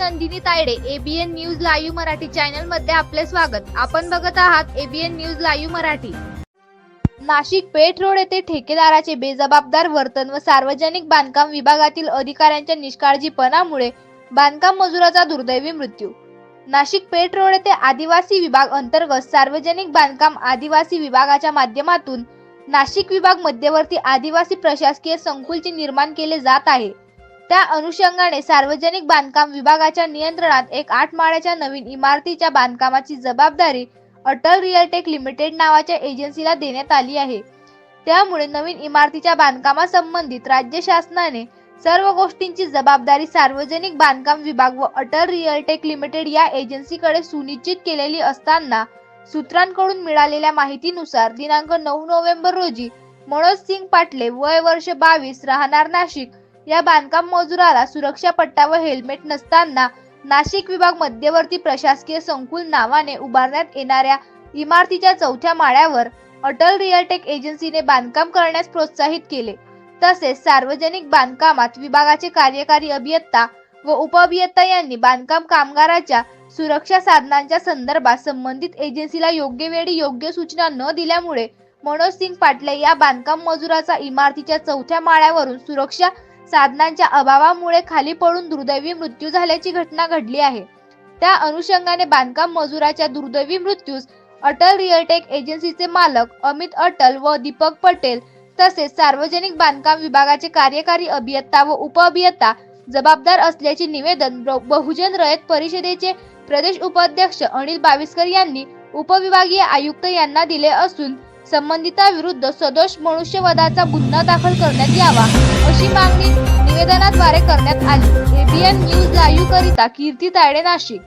Nandini Tayade ABN news live Marathi चॅनलमध्ये आपले स्वागत. आपण बघत आहात ABN news live Marathi. Nashik Peth road येथे ठेकेदाराचे बेजबाबदार वर्तन व सार्वजनिक बांधकाम विभागातील अधिकाऱ्यांच्या निष्काळजीपणामुळे बांधकाम मजुराचा दुर्दैवी मृत्यू. नाशिक पेठ रोड येथे आदिवासी विभाग अंतर्गत सार्वजनिक बांधकाम आदिवासी विभागाच्या माध्यमातून नाशिक विभाग मध्यवर्ती आदिवासी प्रशासकीय संकुलचे निर्माण केले जात आहे. त्या अनुषंगाने सार्वजनिक बांधकाम विभागाच्या नियंत्रणात एक आठ माळ्याच्या नवीन इमारतीच्या बांधकामाची जबाबदारी अटल रिअलटेक लिमिटेड नावाच्या एजन्सीला देण्यात आली आहे. त्यामुळे नवीन इमारतीच्या बांधकामासंबंधित राज्य शासनाने सर्व गोष्टींची जबाबदारी सार्वजनिक बांधकाम विभाग व अटल रिअलटेक लिमिटेड या एजन्सीकडे सुनिश्चित केलेली असताना सूत्रांकडून मिळालेल्या माहितीनुसार दिनांक नऊ नोव्हेंबर रोजी मनोज सिंग पाटले वय वर्ष बावीस राहणार नाशिक या बांधकाम मजुराला सुरक्षा पट्टा व हेल्मेट नसताना नाशिक विभाग मध्यवर्ती प्रशासकीय संकुल नावाने उभारण्यात येणाऱ्या इमारतीच्या चौथ्या माळ्यावर अटल रिअलटेक एजन्सीने बांधकाम करण्यास प्रोत्साहित केले. तसेच सार्वजनिक बांधकामात विभागाचे कार्यकारी अभियंता व उपअभियंता यांनी बांधकाम कामगाराच्या सुरक्षा साधनांच्या संदर्भात संबंधित एजन्सीला योग्य वेळी योग्य सूचना न दिल्यामुळे मनोज सिंग पाटले या बांधकाम मजुराचा इमारतीच्या चौथ्या माळ्यावरून सुरक्षा साधनांच्या अभावामुळे खाली पडून दुर्दैवी मृत्यू झाल्याची घटना घडली आहे. त्या अनुषंगाने बांधकाम मजुराच्या दुर्दैवी मृत्यूस अटल रिअलटेक एजन्सीचे मालक अमित अटल व दीपक पटेल तसेच सार्वजनिक बांधकाम विभागाचे कार्यकारी अभियंता व उपअभियंता जबाबदार असल्याचे निवेदन ब- बहुजन रयत परिषदेचे प्रदेश उपाध्यक्ष अनिल बाविस्कर यांनी उपविभागीय आयुक्त यांना दिले असून संबंधिताविरुद्ध सदोष मनुष्यवधाचा गुन्हा दाखल करण्यात यावा अशी मागणी निवेदनाद्वारे करण्यात आली. एबीएन न्यूज लाईव्ह करिता कीर्ती तायडे नाशिक.